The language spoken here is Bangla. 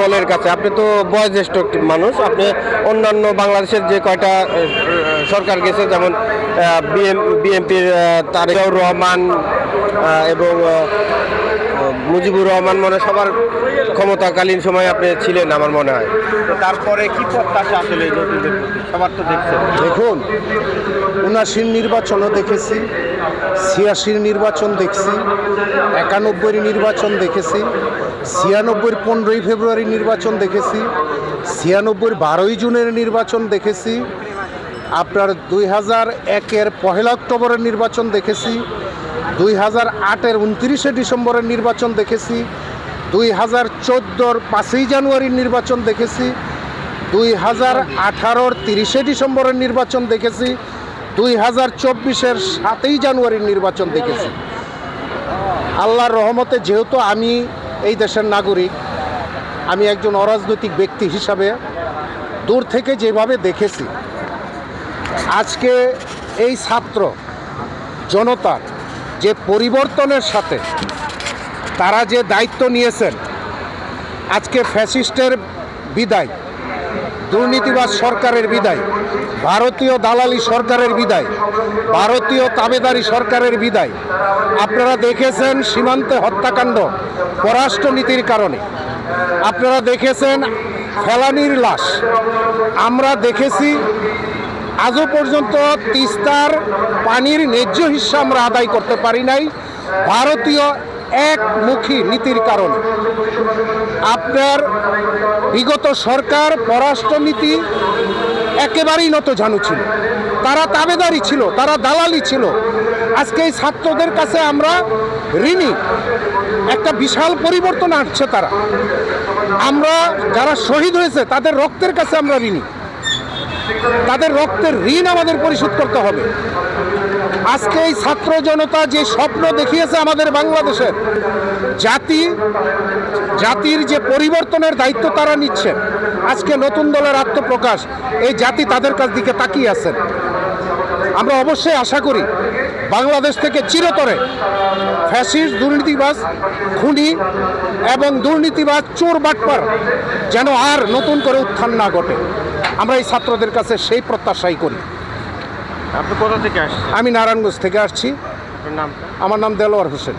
দলের কাছে। আপনি তো বয়োজ্যেষ্ঠ একটি মানুষ। আপনি অন্যান্য বাংলাদেশের যে কয়টা সরকার গেছে, যেমন বিএম, বিএনপির তারেকুর রহমান এবং মুজিবুর রহমান মনে সবার ক্ষমতাকালীন সময় আপনি ছিলেন আমার মনে হয়। তারপরে কি প্রত্যাশা আসলে সবার তো দেখছেন। দেখুন উনাশির নির্বাচনও দেখেছি ছিয়াশির নির্বাচন দেখছি একানব্বইয়ের নির্বাচন দেখেছি ছিয়ানব্বইয়ের পনেরোই ফেব্রুয়ারি নির্বাচন দেখেছি ছিয়ানব্বইয়ের বারোই জুনের নির্বাচন দেখেছি আপনার দুই হাজার একের পহেলা অক্টোবরের নির্বাচন দেখেছি দুই হাজার আটের উনত্রিশে ডিসেম্বরের নির্বাচন দেখেছি, দুই হাজার চোদ্দোর পাঁচই জানুয়ারির নির্বাচন দেখেছি, দুই হাজার আঠারোর তিরিশে ডিসেম্বরের নির্বাচন দেখেছি, দুই হাজার চব্বিশের সাতই জানুয়ারির নির্বাচন দেখেছি। আল্লাহর রহমতে যেহেতু আমি এই দেশের নাগরিক, আমি একজন অরাজনৈতিক ব্যক্তি হিসাবে দূর থেকে যেভাবে দেখেছি, আজকে এই ছাত্র জনতার যে পরিবর্তনের সাথে তারা যে দায়িত্ব নিয়েছেন, আজকে ফ্যাসিস্টের বিদায়, দুর্নীতিবাজ সরকারের বিদায়, ভারতীয় দালালি সরকারের বিদায়, ভারতীয় তাবেদারি সরকারের বিদায়। আপনারা দেখেছেন সীমান্তে হত্যাকাণ্ড পররাষ্ট্রনীতির কারণে। আপনারা দেখেছেন ফেলানির লাশ। আমরা দেখেছি আজও পর্যন্ত তিস্তার পানির ন্যায্য হিস্সা আমরা আদায় করতে পারি নাই। ভারতীয় একমুখী নীতির কারণে। আপনার বিগত সরকার, পররাষ্ট্রনীতি একেবারেই নত ঝানু ছিল। তারা তাবেদারি ছিল, তারা দালালি ছিল। আজকে এই ছাত্রদের কাছে আমরা ঋণী। একটা বিশাল পরিবর্তন আসছে তারা। আমরা যারা শহীদ হয়েছে, তাদের রক্তের কাছে আমরা ঋণী। তাদের রক্তের ঋণ আমাদের পরিশোধ করতে হবে। আজকে এই ছাত্র জনতা যে স্বপ্ন দেখিয়েছে আমাদের বাংলাদেশের, জাতি, জাতির যে পরিবর্তনের দায়িত্ব তারা নিচ্ছেন। আজকে নতুন দলের আত্মপ্রকাশ, এই জাতি তাদের কাছ দিকে তাকিয়ে আছেন। আমরা অবশ্যই আশা করি বাংলাদেশ থেকে চিরতরে ফ্যাসিস্ট, দুর্নীতিবাজ, খুনি এবং দুর্নীতিবাজ চোর বাটপার যেন আর নতুন করে উত্থান না ঘটে। আমরা এই ছাত্রদের কাছে সেই প্রত্যাশাই করি। আপনি কোথা থেকে আসছেন? আমি নারায়ণগঞ্জ থেকে আসছি। আমার নাম দেলোয়ার হোসেন।